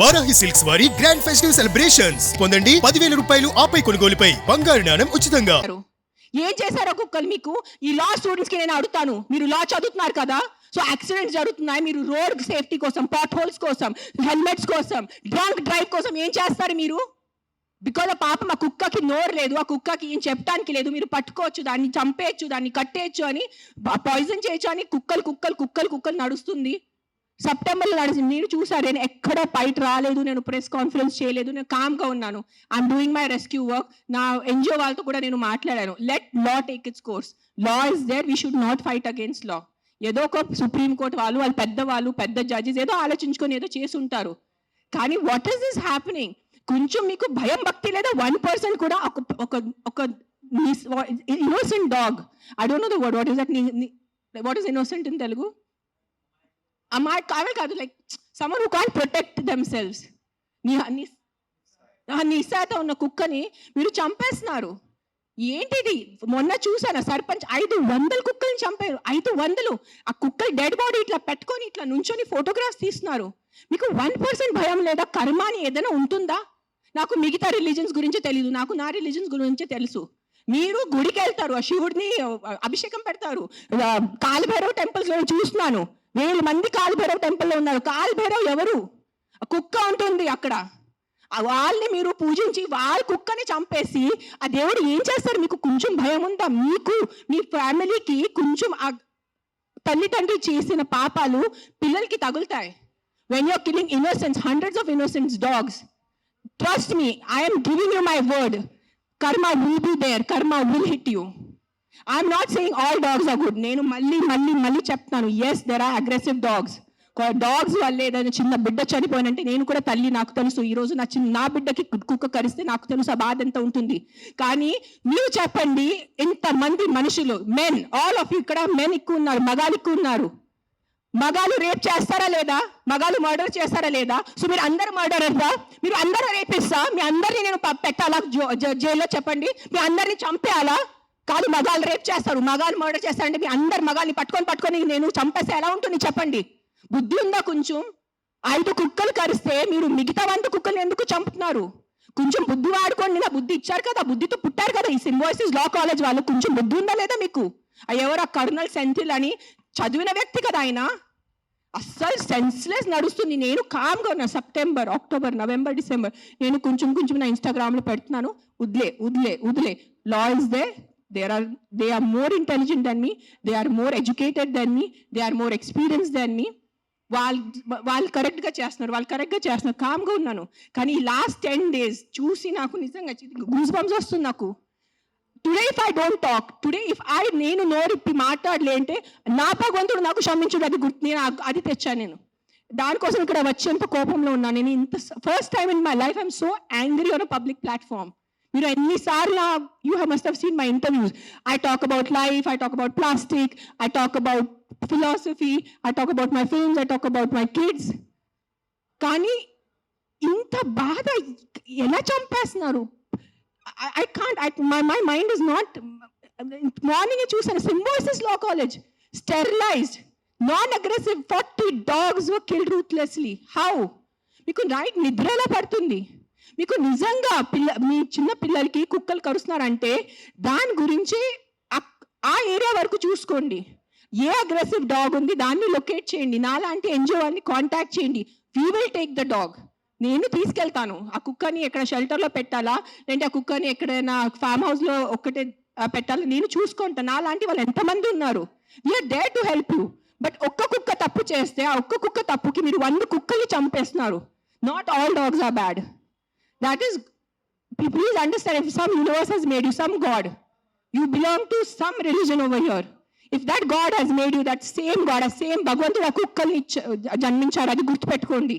Varahi silks వారి grand festive celebrations పొందండి పదివేల రూపాయలు ఆపై కొనుగోలుపై. బంగారు నాణం ఉచితంగా. ఏం చేశారు ఒక్కొక్కరు మీకు? ఈ లా స్టూడెంట్స్కి నేను అడుగుతాను. మీరు లా చదువుతున్నారు కదా? సో యాక్సిడెంట్స్ జరుగుతున్నాయి. మీరు రోడ్ సేఫ్టీ కోసం పాట్ హోల్స్ కోసం హెల్మెట్స్ కోసం డ్రంక్ డ్రైవ్ కోసం ఏం చేస్తారు మీరు? బికాజ్ ఆ పాపం ఆ కుక్కకి నోరు లేదు. ఆ కుక్కకి ఏం చెప్పడానికి లేదు. మీరు పట్టుకోవచ్చు దాన్ని చంపేయచ్చు దాన్ని కట్టేయచ్చు అని పాయిజన్ చేయొచ్చు అని కుక్కలు కుక్కలు కుక్కలు కుక్కలు నడుస్తుంది. సెప్టెంబర్లో నడిచి మీరు చూసారు నేను ఎక్కడ బయట రాలేదు నేను ప్రెస్ కాన్ఫరెన్స్ చేయలేదు నేను కామ్గా ఉన్నాను. I'm doing my rescue work నా ఎన్జిఓ వాళ్ళతో కూడా నేను మాట్లాడాను. Let law take its course law is there we should not fight against law ఏదో ఒక సుప్రీం కోర్ట్ వాళ్ళు వాళ్ళు పెద్ద వాళ్ళు పెద్ద జడ్జెస్ ఏదో ఆలోచించుకొని ఏదో చేసి ఉంటారు కానీ వాట్ ఈస్ దిస్ హ్యాపెనింగ్ కొంచెం మీకు భయం భక్తి లేదా వన్ పర్సెంట్ కూడా ఒక ఒక ఒక innocent dog I don't know the word what is that what is innocent in Telugu మాట కావే కాదు like someone who can protect themselves నీ నీ ఆ నిశాత ఉన్న కుక్కని మీరు చంపేస్తున్నారు ఏంటిది? మొన్న చూసాను సర్పంచ్ ఐదు వందల కుక్కల్ని చంపారు. ఐదు వందలు. ఆ కుక్కలు డెడ్ బాడీ ఇట్లా పెట్టుకొని ఇట్లా నుంచొని ఫోటోగ్రాఫ్స్ తీస్తున్నారు. మీకు వన్ పర్సెంట్ భయం లేదా? కర్మ అని ఏదైనా ఉంటుందా? నాకు మిగతా రిలీజన్స్ గురించి తెలియదు నాకు నా రిలీజన్స్ గురించి తెలుసు. మీరు గుడికి వెళ్తారు ఆ శివుడిని అభిషేకం పెడతారు. ఆ, టెంపుల్స్ చూస్తున్నాను. వేల మంది కాలభైరవ్ టెంపుల్లో ఉన్నారు. కాలభైరవ్ ఎవరు? కుక్క ఉంటుంది అక్కడ. వాళ్ళని మీరు పూజించి వాళ్ళ కుక్కని చంపేసి ఆ దేవుడు ఏం చేస్తారు మీకు కొంచెం భయం ఉందా? మీకు మీ ఫ్యామిలీకి కొంచెం ఆ తల్లిదండ్రులు చేసిన పాపాలు పిల్లలకి తగులుతాయి. When you're killing innocence hundreds of innocence dogs trust me I'm giving you my word karma will be there karma will hit you I'm not saying all dogs are good నేను మళ్ళీ మళ్ళీ మళ్ళీ చెప్తాను yes there are aggressive dogs dogs వల్ల ఏదైనా చిన్న బిడ్డ చనిపోయినంటే నేను కూడా తల్లి నాకు తెలుసు. ఈ రోజు నా చిన్న నా బిడ్డకి కుక్క కరిస్తే నాకు తెలుసు ఆ బాధ ఎంత ఉంటుంది. కానీ మీరు చెప్పండి ఇంతమంది మనుషులు మెన్ ఆల్ ఆఫ్ ఇక్కడ మెన్ ఎక్కువ ఉన్నారు మగాలు ఎక్కువ ఉన్నారు. మగాలు రేప్ చేస్తారా లేదా? మగాలు మర్డర్ చేస్తారా లేదా? సో మీరు అందరు మర్డరర్దా మీరు అందరూ రేపిస్తా మీ అందరినీ నేను పెట్టాలా? జో- జైల్లో చెప్పండి. మీ అందరినీ చంపేయాలా? కాదు మగాలు రేప్ చేస్తారు. మగాలు మర్డర్ చేస్తారంటే మీ అందరు మగాల్ని పట్టుకొని పట్టుకొని నేను చంపేస్తే ఎలా ఉంటుంది చెప్పండి? బుద్ధి ఉందా కొంచెం? ఐదు కుక్కలు కరిస్తే మీరు మిగతా వంద కుక్కలు ఎందుకు చంపుతున్నారు? కొంచెం బుద్ధి వాడుకోండి నా బుద్ధి ఇచ్చారు కదా బుద్ధితో పుట్టారు కదా ఈ సింబాయిసిస్ లా కాలేజ్ వాళ్ళు. కొంచెం బుద్ధి ఉందా లేదా మీకు? ఎవరు ఆ కర్నల్ సెంథిల్ అని చదివిన వ్యక్తి కదా ఆయన? అస్సలు సెన్స్లెస్ నడుస్తుంది. నేను కామ్గా ఉన్నా. సెప్టెంబర్ అక్టోబర్ నవంబర్ డిసెంబర్ నేను కొంచెం కొంచెం నా ఇన్స్టాగ్రామ్లో పెడుతున్నాను. వదిలే వదిలే వదిలే. Law is they there are they are more intelligent than me they are more educated than me they are more experience than me వాళ్ళు వాళ్ళు కరెక్ట్గా చేస్తున్నారు. వాళ్ళు కరెక్ట్గా చేస్తున్నారు. కామ్గా ఉన్నాను. కానీ ఈ లాస్ట్ టెన్ డేస్ చూసి నాకు నిజంగా గూస్ బంప్స్ వస్తుంది నాకు. Today if I don't talk today if I నేను నోరిప్పి మాట్లాడలే అంటే నా భగవంతుడు నాకు క్షమించుడు. అది గుర్తు నేను అది తెచ్చాను నేను. దానికోసం ఇక్కడ వచ్చేంత కోపంలో ఉన్నాను నేను ఇంత first time in my life I'm so angry on public platform మీరు ఎన్నిసార్లు you have must have seen my interviews I talk about life I talk about plastic I talk about philosophy I talk about my films I talk about my kids కానీ ఇంత బాధ ఎలా చంపేస్తున్నారు? I can't I my my mind is not morning చూసాను Symbiosis law college sterilised non aggressive forty dogs kill ruthlessly how మీకు night నిద్ర ఎలా పడుతుంది? మీకు నిజంగా పిల్ల మీ చిన్న పిల్లలకి కుక్కలు కరుస్తున్నారంటే దాని గురించి ఆ ఏరియా వరకు చూసుకోండి. ఏ అగ్రెసివ్ డాగ్ ఉంది దాన్ని లొకేట్ చేయండి. నాలాంటి ఎన్జిఓ వాళ్ళని కాంటాక్ట్ చేయండి. We will take the dog నేను తీసుకెళ్తాను. ఆ కుక్కని ఎక్కడ షెల్టర్లో పెట్టాలా? లేదంటే ఆ కుక్కని ఎక్కడైనా ఫామ్ హౌస్లో ఒక్కటే పెట్టాలా? నేను చూసుకుంటాను నాలాంటి వాళ్ళు ఎంతమంది ఉన్నారు? We're there to help you but ఒక్క కుక్క తప్పు చేస్తే ఆ ఒక్క కుక్క తప్పుకి మీరు వంద కుక్కల్ని చంపేస్తున్నారు. Not all dogs are bad that is p- please understand if some universe has made you some god you belong to some religion over here if that god has made you that same god ఆ same భగవంతుడు ఆ కుక్కల్ని ఇచ్చ- జన్మించారు అది గుర్తుపెట్టుకోండి